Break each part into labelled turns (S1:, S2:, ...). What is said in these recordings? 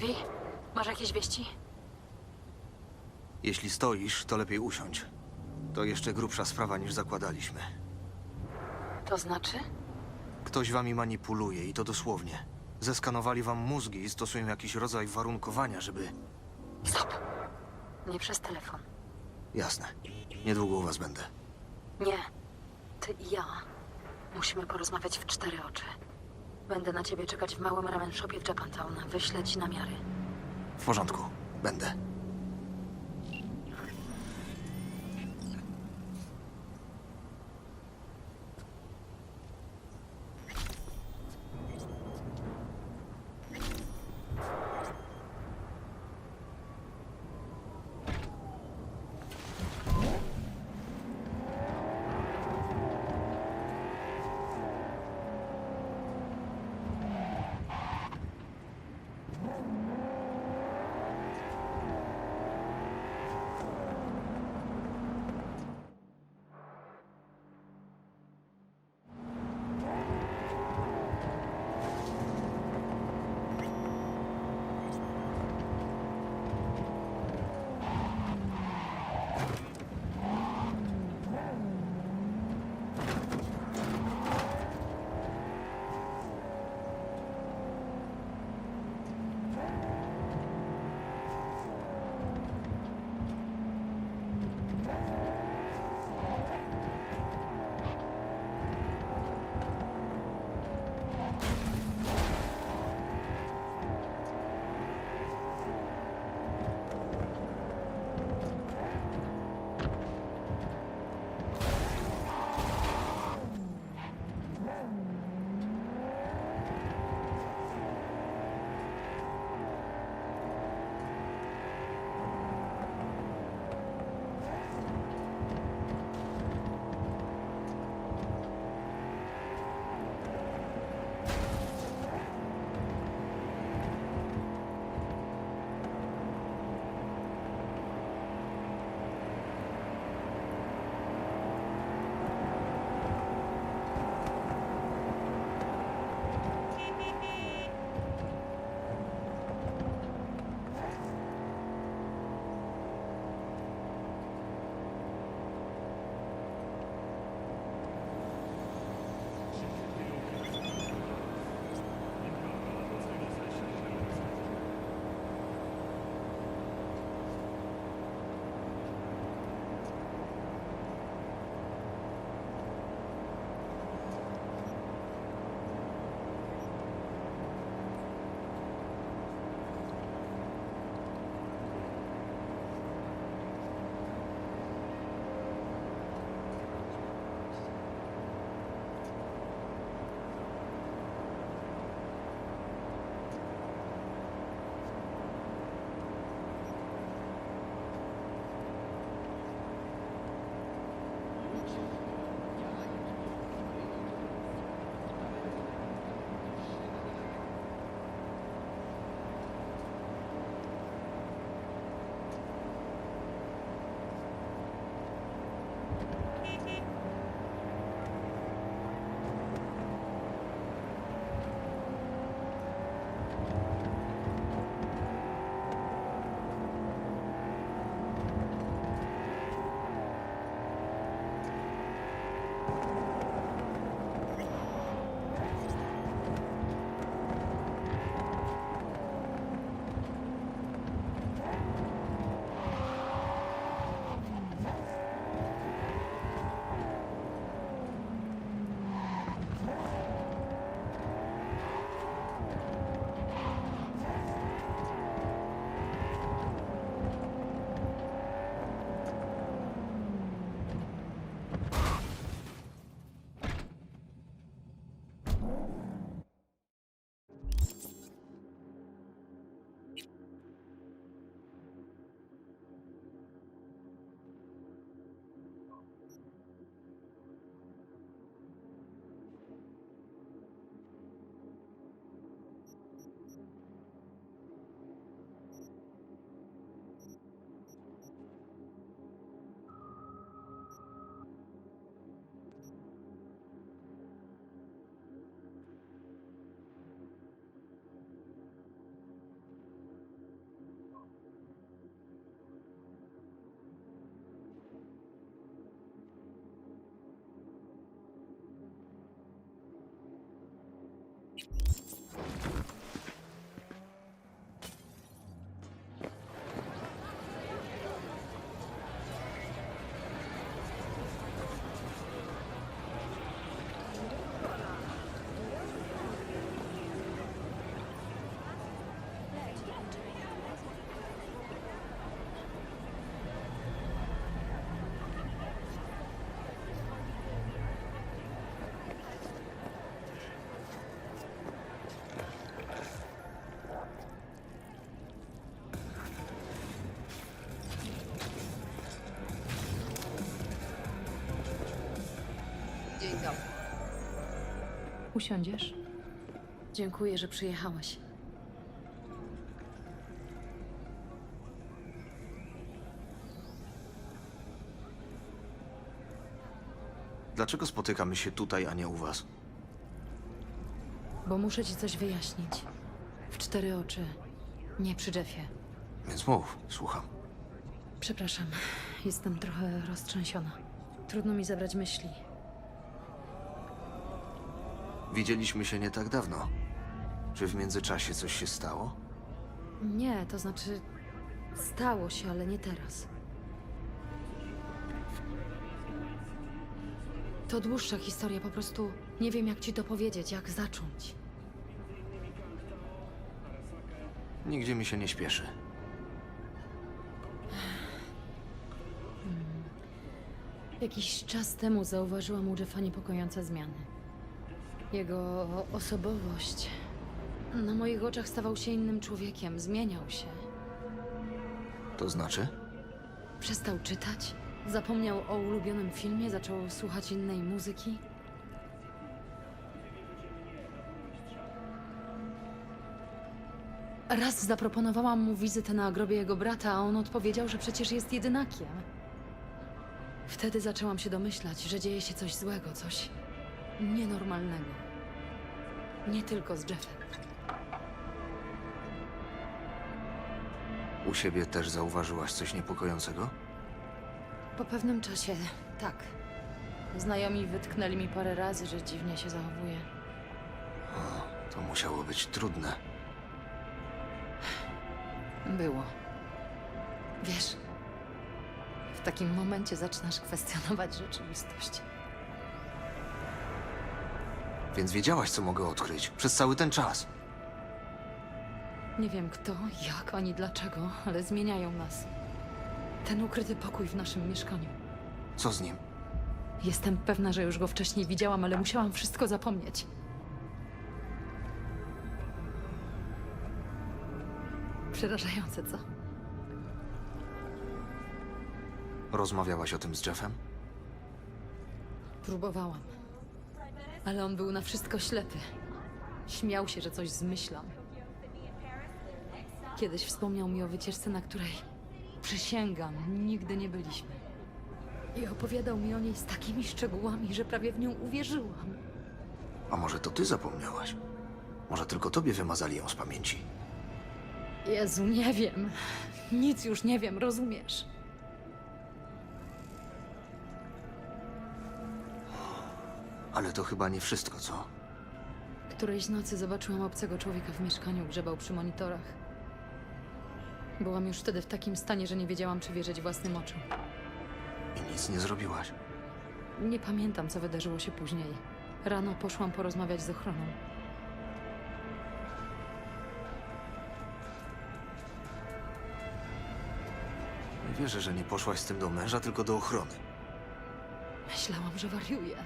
S1: Wi, masz jakieś wieści?
S2: Jeśli stoisz, to lepiej usiądź. To jeszcze grubsza sprawa niż zakładaliśmy.
S1: To znaczy?
S2: Ktoś wami manipuluje i to dosłownie. Zeskanowali wam mózgi i stosują jakiś rodzaj warunkowania, żeby...
S1: Stop! Nie przez telefon.
S2: Jasne. Niedługo u was będę.
S1: Nie. Ty i ja. Musimy porozmawiać w cztery oczy. Będę na ciebie czekać w małym ramen shopie w Japantown. Wyślę ci namiary.
S2: W porządku. Będę.
S3: Usiądziesz?
S1: Dziękuję, że przyjechałaś.
S2: Dlaczego spotykamy się tutaj, a nie u was?
S1: Bo muszę ci coś wyjaśnić. W cztery oczy. Nie przy Jeffie.
S2: Więc mów, słucham.
S1: Przepraszam, jestem trochę roztrzęsiona. Trudno mi zabrać myśli.
S2: Widzieliśmy się nie tak dawno. Czy w międzyczasie coś się stało?
S1: Nie, to znaczy. Stało się, ale nie teraz. To dłuższa historia, po prostu nie wiem, jak ci to powiedzieć, jak zacząć.
S2: Nigdzie mi się nie śpieszy.
S1: Jakiś czas temu zauważyłam u Jeffa niepokojące zmiany. Jego osobowość na moich oczach stawał się innym człowiekiem, zmieniał się.
S2: To znaczy?
S1: Przestał czytać, zapomniał o ulubionym filmie, zaczął słuchać innej muzyki. Raz zaproponowałam mu wizytę na grobie jego brata, a on odpowiedział, że przecież jest jedynakiem. Wtedy zaczęłam się domyślać, że dzieje się coś złego, coś nienormalnego. Nie tylko z Jeffem.
S2: U siebie też zauważyłaś coś niepokojącego?
S1: Po pewnym czasie, tak. Znajomi wytknęli mi parę razy, że dziwnie się zachowuje.
S2: O, to musiało być trudne.
S1: Było. Wiesz, w takim momencie zaczynasz kwestionować rzeczywistość.
S2: Więc wiedziałaś, co mogę odkryć przez cały ten czas.
S1: Nie wiem kto, jak ani dlaczego, ale zmieniają nas. Ten ukryty pokój w naszym mieszkaniu.
S2: Co z nim?
S1: Jestem pewna, że już go wcześniej widziałam, ale musiałam wszystko zapomnieć. Przerażające, co?
S2: Rozmawiałaś o tym z Jeffem?
S1: Próbowałam. Ale on był na wszystko ślepy. Śmiał się, że coś zmyślam. Kiedyś wspomniał mi o wycieczce, na której przysięgam, nigdy nie byliśmy. I opowiadał mi o niej z takimi szczegółami, że prawie w nią uwierzyłam.
S2: A może to ty zapomniałaś? Może tylko tobie wymazali ją z pamięci?
S1: Jezu, nie wiem. Nic już nie wiem, rozumiesz?
S2: Ale to chyba nie wszystko, co?
S1: Którejś nocy zobaczyłam obcego człowieka w mieszkaniu, grzebał przy monitorach. Byłam już wtedy w takim stanie, że nie wiedziałam, czy wierzyć własnym oczom.
S2: I nic nie zrobiłaś.
S1: Nie pamiętam, co wydarzyło się później. Rano poszłam porozmawiać z ochroną.
S2: Wierzę, że nie poszłaś z tym do męża, tylko do ochrony.
S1: Myślałam, że wariuję.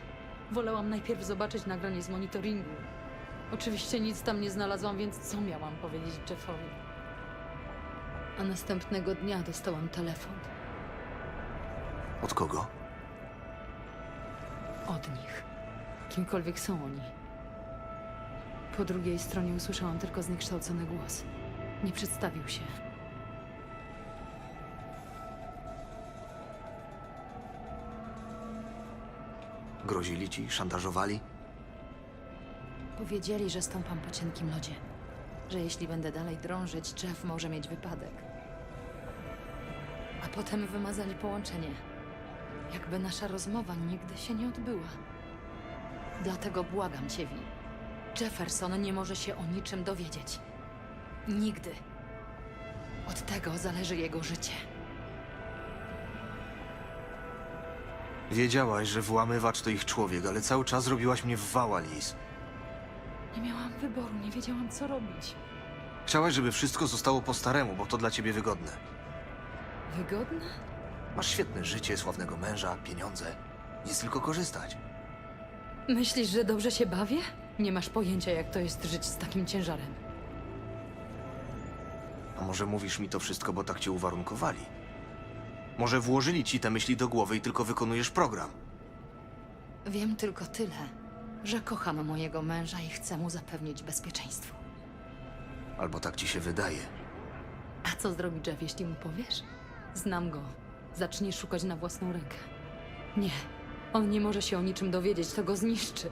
S1: Wolałam najpierw zobaczyć nagranie z monitoringu. Oczywiście nic tam nie znalazłam, więc co miałam powiedzieć Jeffowi? A następnego dnia dostałam telefon
S2: Od kogo?
S1: od nich. Kimkolwiek są oni. Po drugiej stronie usłyszałam tylko zniekształcony głos. Nie przedstawił się.
S2: Grozili ci, szantażowali?
S1: Powiedzieli, że stąpam po cienkim lodzie. Że jeśli będę dalej drążyć, Jeff może mieć wypadek. A potem wymazali połączenie. Jakby nasza rozmowa nigdy się nie odbyła. Dlatego błagam cię, Vi. Jefferson nie może się o niczym dowiedzieć. Nigdy. Od tego zależy jego życie.
S2: Wiedziałaś, że włamywacz to ich człowiek, ale cały czas robiłaś mnie w wała, Liz.
S1: Nie miałam wyboru, nie wiedziałam, co robić.
S2: Chciałaś, żeby wszystko zostało po staremu, bo to dla ciebie wygodne.
S1: Wygodne?
S2: Masz świetne życie, sławnego męża, pieniądze. Nic tylko korzystać.
S1: Myślisz, że dobrze się bawię? Nie masz pojęcia, jak to jest żyć z takim ciężarem.
S2: A może mówisz mi to wszystko, bo tak cię uwarunkowali? Może włożyli ci te myśli do głowy i tylko wykonujesz program?
S1: Wiem tylko tyle, że kocham mojego męża i chcę mu zapewnić bezpieczeństwo.
S2: Albo tak ci się wydaje.
S1: A co zrobi Jeff, jeśli mu powiesz? Znam go. Zacznie szukać na własną rękę. Nie, on nie może się o niczym dowiedzieć, to go zniszczy.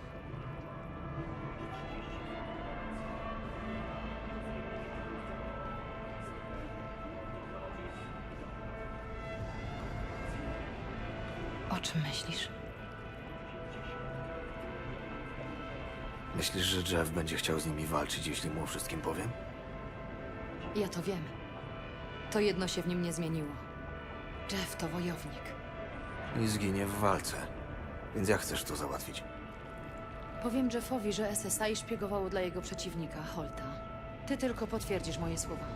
S2: Jeff będzie chciał z nimi walczyć, jeśli mu o wszystkim powiem?
S1: Ja to wiem. To jedno się w nim nie zmieniło. Jeff to wojownik.
S2: I zginie w walce. Więc jak chcesz to załatwić?
S1: Powiem Jeffowi, że SSI szpiegowało dla jego przeciwnika, Holta. Ty tylko potwierdzisz moje słowa.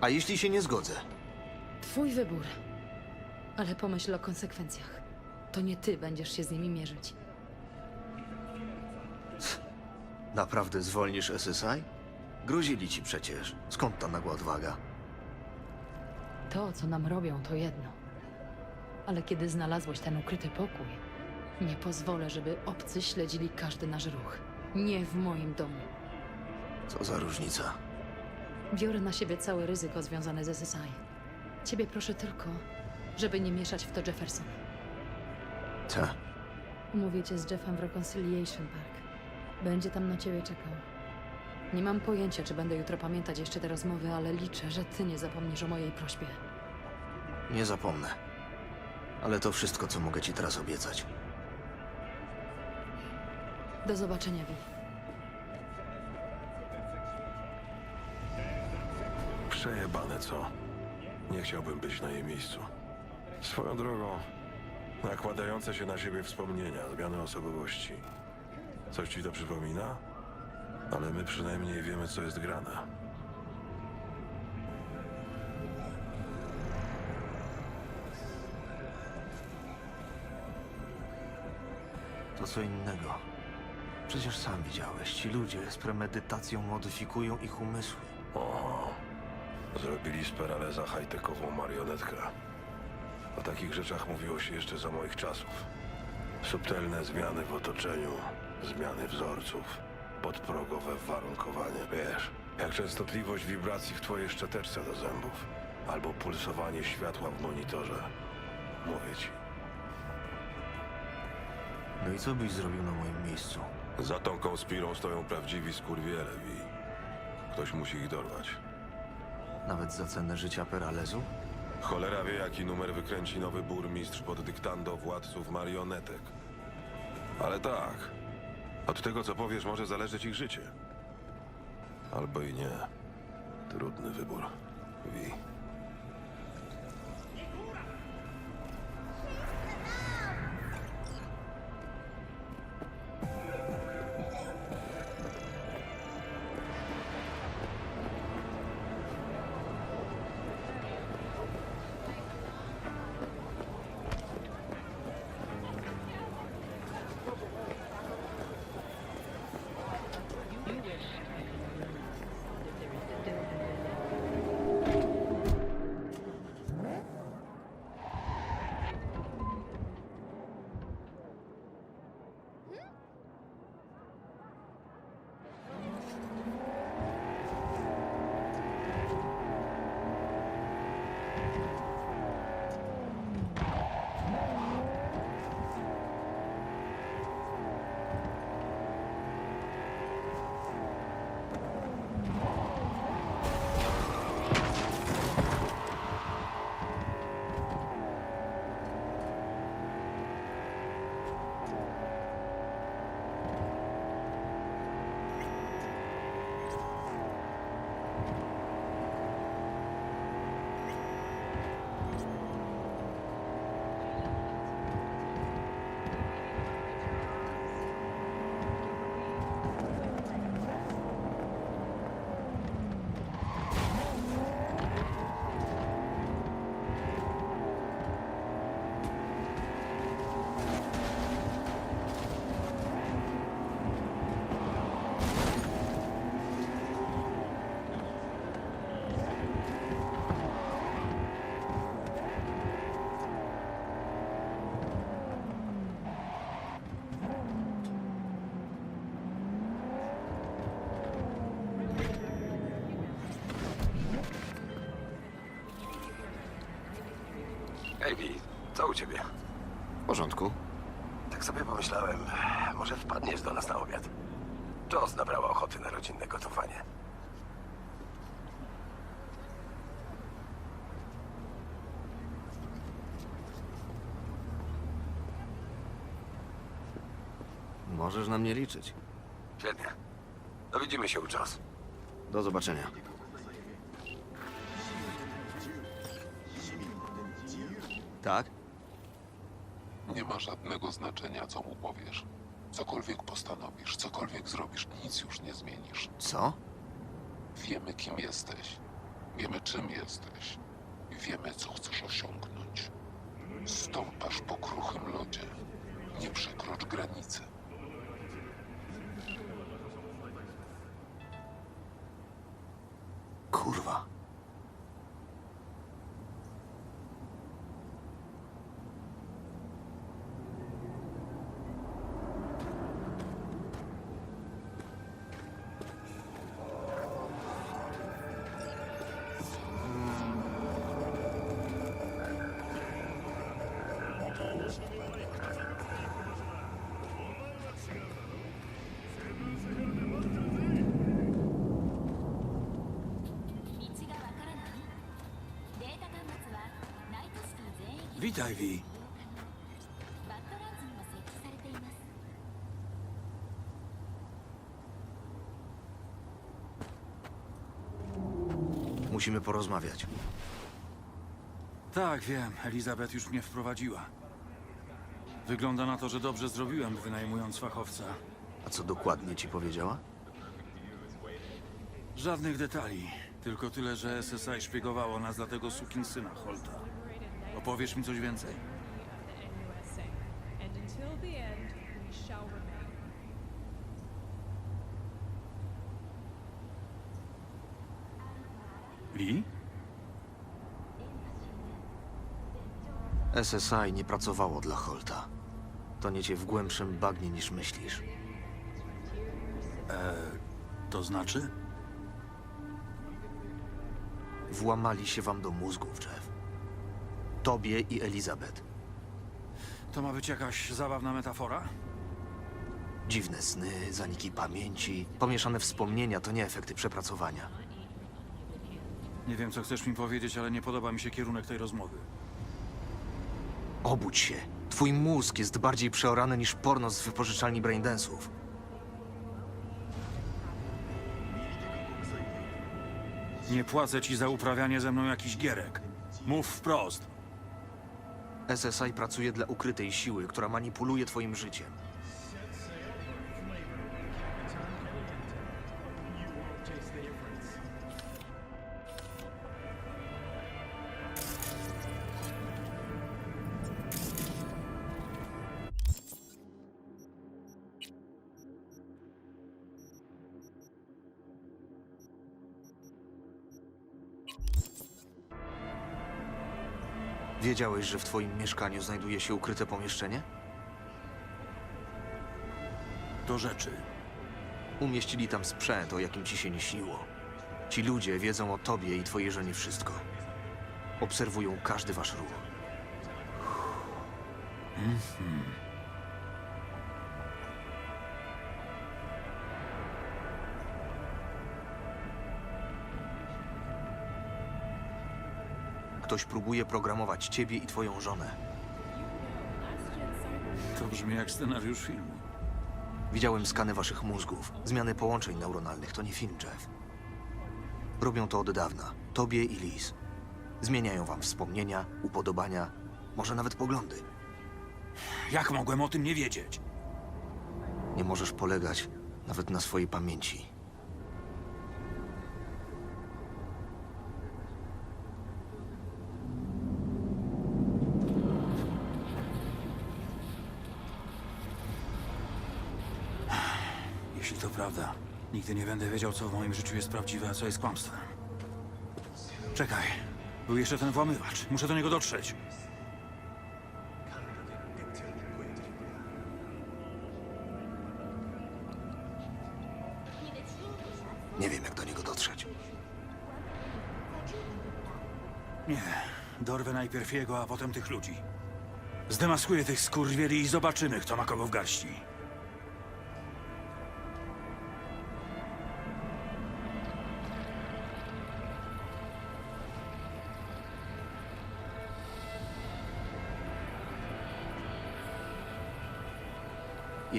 S2: A jeśli się nie zgodzę?
S1: Twój wybór. Ale pomyśl o konsekwencjach. To nie ty będziesz się z nimi mierzyć.
S2: Naprawdę zwolnisz SSI? Grozili ci przecież. Skąd ta nagła odwaga?
S1: To, co nam robią, to jedno. Ale kiedy znalazłeś ten ukryty pokój, nie pozwolę, żeby obcy śledzili każdy nasz ruch. Nie w moim domu.
S2: Co za różnica?
S1: Biorę na siebie całe ryzyko związane z SSI. Ciebie proszę tylko, żeby nie mieszać w to Jefferson.
S2: Ta.
S1: Umówię cię z Jeffem w Reconciliation Park. Będzie tam na ciebie czekał. Nie mam pojęcia, czy będę jutro pamiętać jeszcze te rozmowy, ale liczę, że ty nie zapomnisz o mojej prośbie.
S2: Nie zapomnę. Ale to wszystko, co mogę ci teraz obiecać.
S1: Do zobaczenia, Vi.
S3: Przejebane, co? Nie chciałbym być na jej miejscu. Swoją drogą, nakładające się na siebie wspomnienia, zmiany osobowości. Coś ci to przypomina? Ale my przynajmniej wiemy, co jest grane.
S2: To co innego. Przecież sam widziałeś, ci ludzie z premedytacją modyfikują ich umysły.
S3: O, zrobili z Peraleza high-techową marionetkę. O takich rzeczach mówiło się jeszcze za moich czasów. Subtelne zmiany w otoczeniu, zmiany wzorców, podprogowe warunkowanie. Wiesz, jak częstotliwość wibracji w twojej szczoteczce do zębów, albo pulsowanie światła w monitorze. Mówię ci.
S2: No i co byś zrobił na moim miejscu?
S3: Za tą konspirą stoją prawdziwi skurwiele, Wi. Ktoś musi ich dorwać.
S2: Nawet za cenę życia Peralezu?
S3: Cholera wie, jaki numer wykręci nowy burmistrz pod dyktando władców marionetek. Ale tak, od tego, co powiesz, może zależeć ich życie. Albo i nie. Trudny wybór, Wi.
S2: Możesz na mnie liczyć.
S4: Świetnie. No widzimy się u Joss.
S2: Do zobaczenia. Tak?
S5: Nie ma żadnego znaczenia, co mu powiesz. Cokolwiek postanowisz, cokolwiek zrobisz, nic już nie zmienisz.
S2: Co?
S5: Wiemy, kim jesteś. Wiemy, czym jesteś. I wiemy, co chcesz osiągnąć. Stąpasz po kruchym lodzie. Nie przekrocz granicy.
S2: Kurwa.
S6: Witaj, Vi.
S7: バッドランズにも設置されています
S2: Musimy porozmawiać.
S6: Tak, wiem. Elizabeth już mnie wprowadziła. Wygląda na to, że dobrze zrobiłem, wynajmując fachowca.
S2: A co dokładnie ci powiedziała?
S6: Żadnych detali. Tylko tyle, że SSI szpiegowało nas dla tego sukinsyna Holta. Opowiesz mi coś więcej? Lee?
S2: SSI nie pracowało dla Holta. Toniecie w głębszym bagnie niż myślisz.
S6: To znaczy?
S2: Włamali się wam do mózgów, Jeff. Tobie i Elizabeth.
S6: To ma być jakaś zabawna metafora?
S2: Dziwne sny, zaniki pamięci, pomieszane wspomnienia to nie efekty przepracowania.
S6: Nie wiem, co chcesz mi powiedzieć, ale nie podoba mi się kierunek tej rozmowy.
S2: Obudź się. Twój mózg jest bardziej przeorany niż porno z wypożyczalni braindensów.
S6: Nie płacę ci za uprawianie ze mną jakichś gierek. Mów wprost.
S2: SSI pracuje dla ukrytej siły, która manipuluje twoim życiem. Wiedziałeś, że w twoim mieszkaniu znajduje się ukryte pomieszczenie?
S6: Do rzeczy.
S2: Umieścili tam sprzęt, o jakim ci się nie śniło. Ci ludzie wiedzą o tobie i twojej żonie wszystko. Obserwują każdy wasz ruch. Ktoś próbuje programować ciebie i twoją żonę.
S6: To brzmi jak scenariusz filmu.
S2: Widziałem skany waszych mózgów. Zmiany połączeń neuronalnych to nie film, Jeff. Robią to od dawna. Tobie i Liz. Zmieniają wam wspomnienia, upodobania, może nawet poglądy.
S6: Jak mogłem o tym nie wiedzieć?
S2: Nie możesz polegać nawet na swojej pamięci.
S6: Nigdy nie będę wiedział, co w moim życiu jest prawdziwe, a co jest kłamstwem. Czekaj, był jeszcze ten włamywacz. Muszę do niego dotrzeć.
S2: Nie wiem, jak do niego dotrzeć.
S6: Nie, dorwę najpierw jego, a potem tych ludzi. Zdemaskuję tych skurwieli i zobaczymy, kto ma kogo w garści.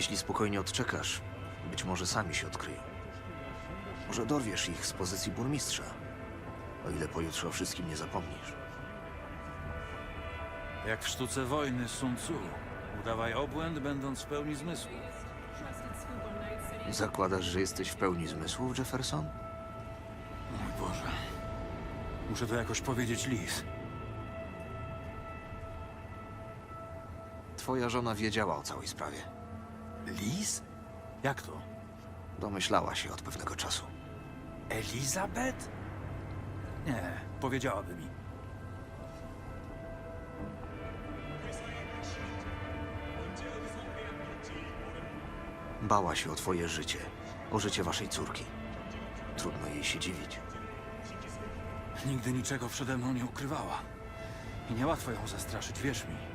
S2: Jeśli spokojnie odczekasz, być może sami się odkryją. Może dorwiesz ich z pozycji burmistrza, o ile pojutrze o wszystkim nie zapomnisz.
S6: Jak w sztuce wojny Sun Tzu. Udawaj obłęd, będąc w pełni zmysłu.
S2: Zakładasz, że jesteś w pełni zmysłów, Jefferson?
S6: Mój Boże. Muszę to jakoś powiedzieć Liz.
S2: Twoja żona wiedziała o całej sprawie.
S6: Liz? Jak to?
S2: Domyślała się od pewnego czasu.
S6: Elizabeth? Nie, powiedziałaby mi.
S2: Bała się o twoje życie, o życie waszej córki. Trudno jej się dziwić.
S6: Nigdy niczego przede mną nie ukrywała. I niełatwo ją zastraszyć, wierz mi.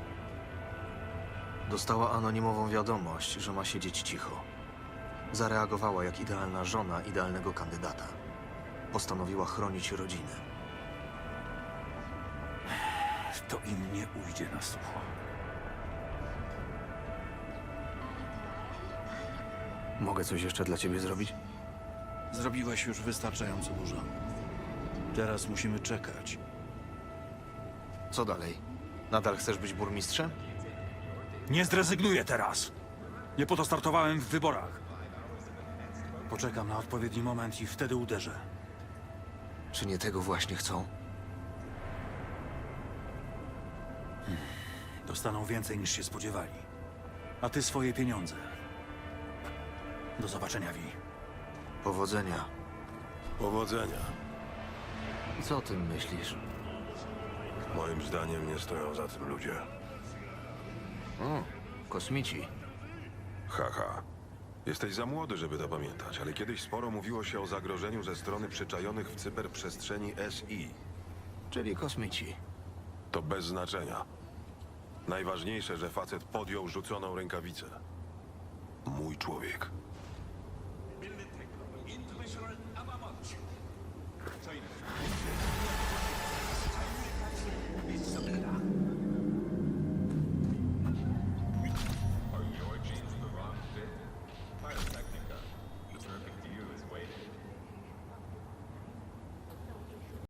S2: Dostała anonimową wiadomość, że ma siedzieć cicho. Zareagowała jak idealna żona idealnego kandydata. Postanowiła chronić rodzinę.
S6: To im nie ujdzie na sucho.
S2: Mogę coś jeszcze dla ciebie zrobić?
S6: Zrobiłeś już wystarczająco dużo. Teraz musimy czekać.
S2: Co dalej? Nadal chcesz być burmistrzem?
S6: Nie zrezygnuję teraz! Nie po to startowałem w wyborach. Poczekam na odpowiedni moment i wtedy uderzę.
S2: Czy nie tego właśnie chcą?
S6: Dostaną więcej niż się spodziewali. A ty swoje pieniądze. Do zobaczenia, Vi.
S2: Powodzenia.
S3: Powodzenia.
S2: Co o tym myślisz?
S3: Moim zdaniem nie stoją za tym ludzie.
S2: O, kosmici.
S3: Haha. Jesteś za młody, żeby to pamiętać, ale kiedyś sporo mówiło się o zagrożeniu ze strony przyczajonych w cyberprzestrzeni SI.
S2: Czyli kosmici.
S3: To bez znaczenia. Najważniejsze, że facet podjął rzuconą rękawicę. Mój człowiek.